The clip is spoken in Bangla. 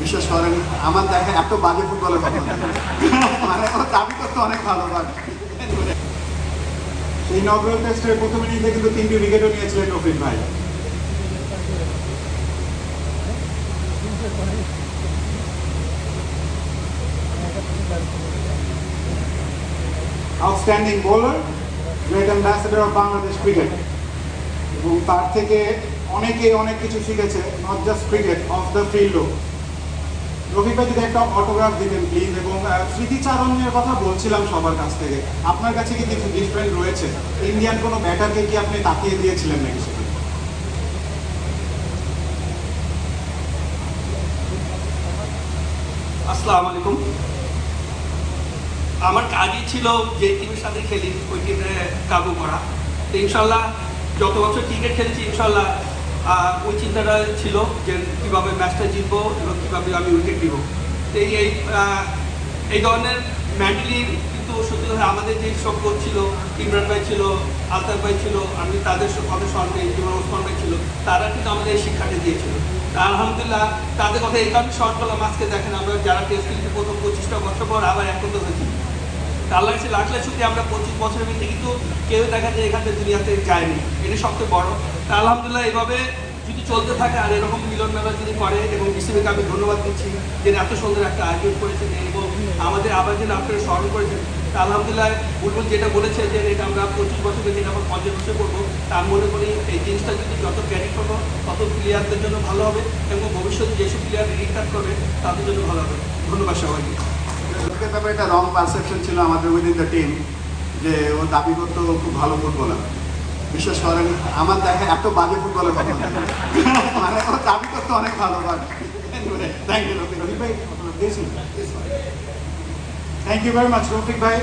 বিশেষ করেন আমার দেখা এত বাজে ফুটবলের কথা। মানে দাবি করতে অনেক ভালো সেই টেস্টের প্রথম ইনিংসে কিন্তু তিনটি উইকেটও নিয়েছিলেন ভাই। Outstanding bowler great ambassador of Bangladesh cricket এবং তার থেকে অনেকে অনেক কিছু শিখেছে not just cricket off the ফিল্ডও যদি একটা অটোগ্রাফ দিতেন প্লিজ এবং স্মৃতিচারণের কথা বলছিলাম সবার কাছ থেকে। আপনার কাছে কি কিছু ডিফারেন্ট রয়েছে? ইন্ডিয়ান কোনো ব্যাটারকে কি আপনি তাকিয়ে দিয়েছিলেন নাকি? আসসালামু আলাইকুম। আমার কাজই ছিল যে টিমের সাথে খেলি, ওই টিমে কাবু করা। ইনশাল্লাহ যত বছর ক্রিকেট খেলেছি, ইনশাল্লাহ ওই চিন্তাটা ছিল যে কীভাবে ম্যাচটা জিতবো এবং কীভাবে আমি উইকেট দিব এই এই, এই ধরনের মেন্টালি কিন্তু সত্যি কথা আমাদের যে সব কোচ ছিল ইমরান ভাই ছিল আলতাফ ভাই ছিল আমি তাদের কথা স্মরণে যেমন ওসমান ভাই ছিল তারা কিন্তু আমাদের এই শিক্ষাটা দিয়েছিল। তা আলহামদুলিল্লাহ তাদের কথা এই কারণে শর্ট করলাম আজকে দেখেন আমরা যারা টেস্ট খেলছি প্রথম পঁচিশটা বছর পর আবার একত্র হয়েছি। আল্লাহ কাছে লাখ লাখ শুক্রিয়া আমরা পঁচিশ বছরের ভিতরে কিন্তু কেউ দেখা যায় এখান থেকে দুনিয়াতে যায়নি। এটা সবচেয়ে বড়। তা আলহামদুলিল্লাহ এইভাবে যদি চলতে থাকে আর এরকম মিলন মেলা যদি করে এবং বিসিবিকে আমি ধন্যবাদ দিচ্ছি যে এত সুন্দর একটা আয়োজন করেছেন এবং আমাদের আবার যেন আপনারা স্মরণ করেছেন, তা আলহামদুলিল্লাহ বুলবুল যেটা বলেছে যে এটা আমরা পঁচিশ বছর যেটা আমরা পঞ্চাশ বছর করব তা আমি মনে করি এই জিনিসটা যদি যত ক্যারি করব, তত প্লেয়ারদের জন্য ভালো হবে এবং ভবিষ্যতে যেসব প্লেয়ার রিটার্ন করবে, তাদের জন্য ভালো হবে। ধন্যবাদ সবাইকে। লোকের ব্যাপারে একটা রং পারসেপশন ছিল আমাদের উইদিন দ্য টিম যে ও দাবি করতো খুব ভালো ফুটবলার। বিশেষ করেন আমার দেখা এত বাজে ফুটবলের কথা মানে ও দাবি করতে অনেক ভালো থ্যাংক ইউ রফিক। ভাই thank you very much Rafiq ভাই।